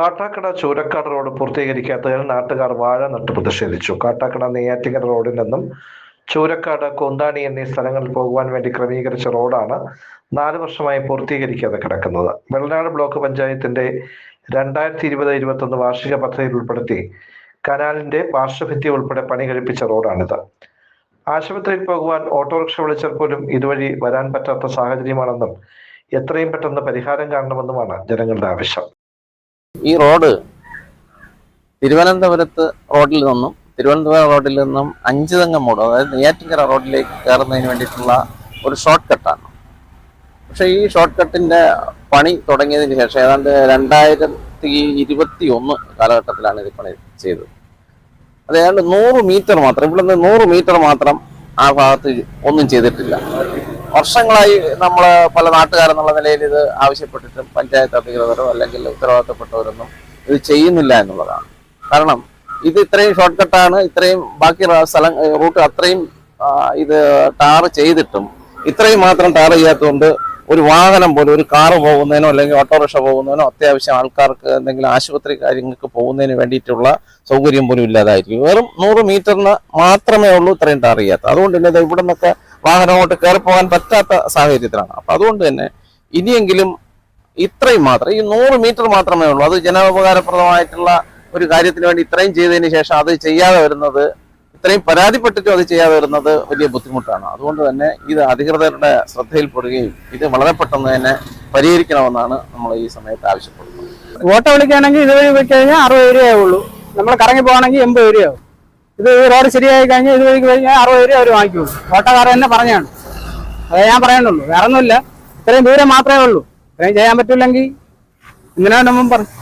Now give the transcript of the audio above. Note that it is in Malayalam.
കാട്ടാക്കട ചൂരക്കാട് റോഡ് പൂർത്തീകരിക്കാത്തതിൽ നാട്ടുകാർ വാഴ നട്ട് പ്രതിഷേധിച്ചു. കാട്ടാക്കട നെയ്യാറ്റിങ്ങൽ റോഡിൽ നിന്നും ചൂരക്കാട് കൊന്താണി എന്നീ സ്ഥലങ്ങളിൽ പോകുവാൻ വേണ്ടി ക്രമീകരിച്ച റോഡാണ് നാല് വർഷമായി പൂർത്തീകരിക്കാതെ കിടക്കുന്നത്. വെള്ളനാട് ബ്ലോക്ക് പഞ്ചായത്തിന്റെ രണ്ടായിരത്തി ഇരുപത് ഇരുപത്തൊന്ന് വാർഷിക പദ്ധതിയിൽ ഉൾപ്പെടുത്തി കനാലിന്റെ പാർശ്വഭിത്തി ഉൾപ്പെടെ പണി കഴിപ്പിച്ച റോഡാണിത്. ആശുപത്രിയിൽ പോകുവാൻ ഓട്ടോറിക്ഷ വിളിച്ചാൽ പോലും ഇതുവഴി വരാൻ പറ്റാത്ത സാഹചര്യമാണെന്നും എത്രയും പെട്ടെന്ന് പരിഹാരം കാണണമെന്നുമാണ് ജനങ്ങളുടെ ആവശ്യം. ഈ റോഡ് തിരുവനന്തപുരത്ത് റോഡിൽ നിന്നും തിരുവനന്തപുരം റോഡിൽ നിന്നും അഞ്ചുതങ്ങം മോഡ് അതായത് നെയ്യാറ്റിൻകര റോഡിലേക്ക് കയറുന്നതിന് വേണ്ടിയിട്ടുള്ള ഒരു ഷോർട്ട് കട്ടാണ് പക്ഷെ ഈ ഷോർട്ട് കട്ടിന്റെ പണി തുടങ്ങിയതിന് ശേഷം ഏതാണ്ട് രണ്ടായിരത്തി ഇരുപത്തി ഒന്ന് കാലഘട്ടത്തിലാണ് ഇത് പണി ചെയ്തത്. അത് ഏതാണ്ട് നൂറ് മീറ്റർ മാത്രം ഇവിടെ നിന്ന് നൂറ് മീറ്റർ മാത്രം ആ ഭാഗത്ത് ഒന്നും ചെയ്തിട്ടില്ല. വർഷങ്ങളായി നമ്മൾ പല നാട്ടുകാരെന്നുള്ള നിലയിൽ ഇത് ആവശ്യപ്പെട്ടിട്ടും പഞ്ചായത്ത് അധികൃതരോ അല്ലെങ്കിൽ ഉത്തരവാദിത്തപ്പെട്ടവരൊന്നും ഇത് ചെയ്യുന്നില്ല എന്നുള്ളതാണ്. കാരണം ഇത് ഇത്രയും ഷോർട്ട് കട്ടാണ് ഇത്രയും ബാക്കി സ്ഥലം റൂട്ട് അത്രയും ഇത് ടാർ ചെയ്തിട്ടും ഇത്രയും മാത്രം ടാർ ചെയ്യാത്തതുകൊണ്ട് ഒരു വാഹനം പോലും ഒരു കാറ് പോകുന്നതിനോ അല്ലെങ്കിൽ ഓട്ടോറിക്ഷ പോകുന്നതിനോ അത്യാവശ്യം ആൾക്കാർക്ക് എന്തെങ്കിലും ആശുപത്രി കാര്യങ്ങൾക്ക് പോകുന്നതിന് വേണ്ടിയിട്ടുള്ള സൗകര്യം പോലും ഇല്ലാതായിരിക്കും. വെറും നൂറ് മീറ്ററിന് മാത്രമേ ഉള്ളൂ ഇത്രയും ചെയ്യാത്ത. അതുകൊണ്ട് തന്നെ ഇവിടെ നിന്നൊക്കെ വാഹനം അങ്ങോട്ട് കയറി പോകാൻ പറ്റാത്ത സാഹചര്യത്തിലാണ്. അപ്പൊ അതുകൊണ്ട് തന്നെ ഇനിയെങ്കിലും ഇത്രയും മാത്രം ഈ നൂറ് മീറ്റർ മാത്രമേ ഉള്ളൂ. അത് ജനോപകാരപ്രദമായിട്ടുള്ള ഒരു കാര്യത്തിന് വേണ്ടി ഇത്രയും ചെയ്തതിന് ശേഷം അത് ചെയ്യാതെ വരുന്നത് ഇത്രയും പരാതിപ്പെട്ടിട്ടും അത് ചെയ്യാതെ വരുന്നത് വലിയ ബുദ്ധിമുട്ടാണ്. അതുകൊണ്ട് തന്നെ ഇത് അധികൃതരുടെ ശ്രദ്ധയിൽപ്പെടുകയും ഇത് വളരെ പെട്ടെന്ന് തന്നെ പരിഹരിക്കണമെന്നാണ് നമ്മൾ ഈ സമയത്ത് ആവശ്യപ്പെടുന്നത്. വോട്ട് വിളിക്കുകയാണെങ്കിൽ ഇതുവഴി പോയി കഴിഞ്ഞാൽ അറുപത് രൂപയേ ഉള്ളൂ നമ്മൾ കറങ്ങി പോകണമെങ്കിൽ എൺപത് രൂപയാവും. ഇത് റോഡ് ശരിയായി കഴിഞ്ഞാൽ ഇതുവഴി കഴിഞ്ഞാൽ അറുപത് രൂപ അവർ വാങ്ങിക്കുള്ളൂ ഓട്ടോക്കാരൻ തന്നെ പറഞ്ഞാണ്. അതേ ഞാൻ പറയണുള്ളൂ വേറെ ഒന്നുമില്ല ഇത്രയും ദൂരം മാത്രമേ ഉള്ളൂ. ഇത്രയും ചെയ്യാൻ പറ്റില്ലെങ്കിൽ ഇങ്ങനെ നമ്മൾ പറഞ്ഞു